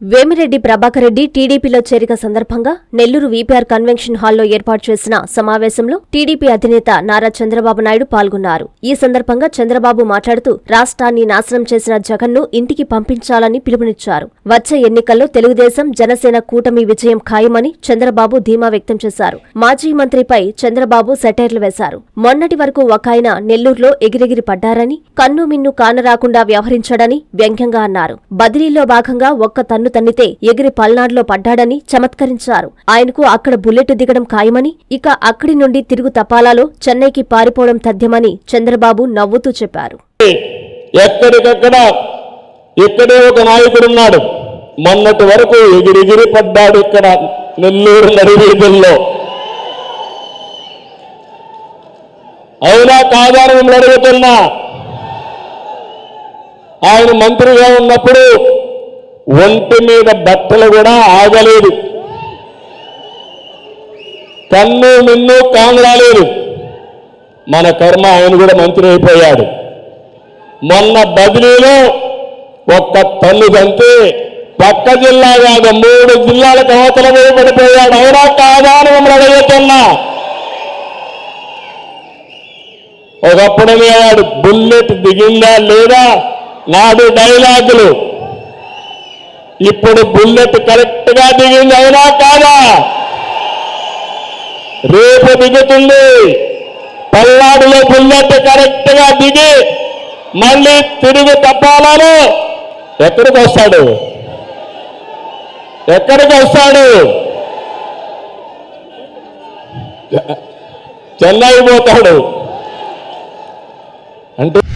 వేమిరెడ్డి ప్రభాకర్ రెడ్డి టీడీపీలో చేరిక సందర్భంగా నెల్లూరు వీపీఆర్ కన్వెన్షన్ హాల్లో ఏర్పాటు చేసిన సమావేశంలో టీడీపీ అధినేత నారా చంద్రబాబు నాయుడు పాల్గొన్నారు. ఈ సందర్భంగా చంద్రబాబు మాట్లాడుతూ రాష్ట్రాన్ని నాశనం చేసిన జగన్ను ఇంటికి పంపించాలని పిలుపునిచ్చారు. వచ్చే ఎన్నికల్లో తెలుగుదేశం జనసేన కూటమి విజయం ఖాయమని చంద్రబాబు ధీమా వ్యక్తం చేశారు. మాజీ మంత్రిపై చంద్రబాబు సెటైర్లు వేశారు. మొన్నటి వరకు ఒక ఆయన నెల్లూరులో ఎగిరెగిరి పడ్డారని కన్ను మిన్ను కానరాకుండా వ్యవహరించాడని వ్యంగ్యంగా అన్నారు. బదిలీలో భాగంగా ఒక్క తన్ను తన్నితే ఎగిరి పల్నాడులో పడ్డాడని చమత్కరించారు. ఆయనకు అక్కడ బుల్లెట్ దిగడం ఖాయమని ఇక అక్కడి నుండి తిరుగు తపాలాలో చెన్నైకి పారిపోవడం తథ్యమని చంద్రబాబు నవ్వుతూ చెప్పారు. ఎక్కడికక్కడ ఇక్కడే ఒక నాయకుడు మొన్నటి వరకు ఎగిరిగిరి పడ్డాడు ఇక్కడ నెల్లూరు నడివీధుల్లో. అవునా కాదని మిమ్మల్ని అడుగుతున్నా. ఆయన మంత్రిగా ఉన్నప్పుడు ఒంటి మీద బట్టలు కూడా ఆగలేదు. కన్ను మిన్ను కాంగరాలేదు మన కర్మ ఆయన కూడా మంత్రి అయిపోయాడు. మొన్న బదిలీలో ఒక్క తల్లి కంటే పక్క జిల్లా కాదు మూడు జిల్లాలకు అవతల మీద పడిపోయాడు. అవునా కాదా అని మమ్మల్ని అడుగుతున్నా. ఒకప్పుడు వాడు బుల్లెట్ దిగిందా లేదా? నాడు డైలాగులు. ఇప్పుడు బుల్లెట్ కరెక్ట్గా దిగింది అవునా కాదా? రేపు దిగుతుంది. పల్నాడులో బుల్లెట్ కరెక్ట్గా దిగి మళ్ళీ తిరిగి తప్పాలను. ఎక్కడికి వస్తాడు? ఎక్కడికి వస్తాడు? చెన్నై పోతాడు.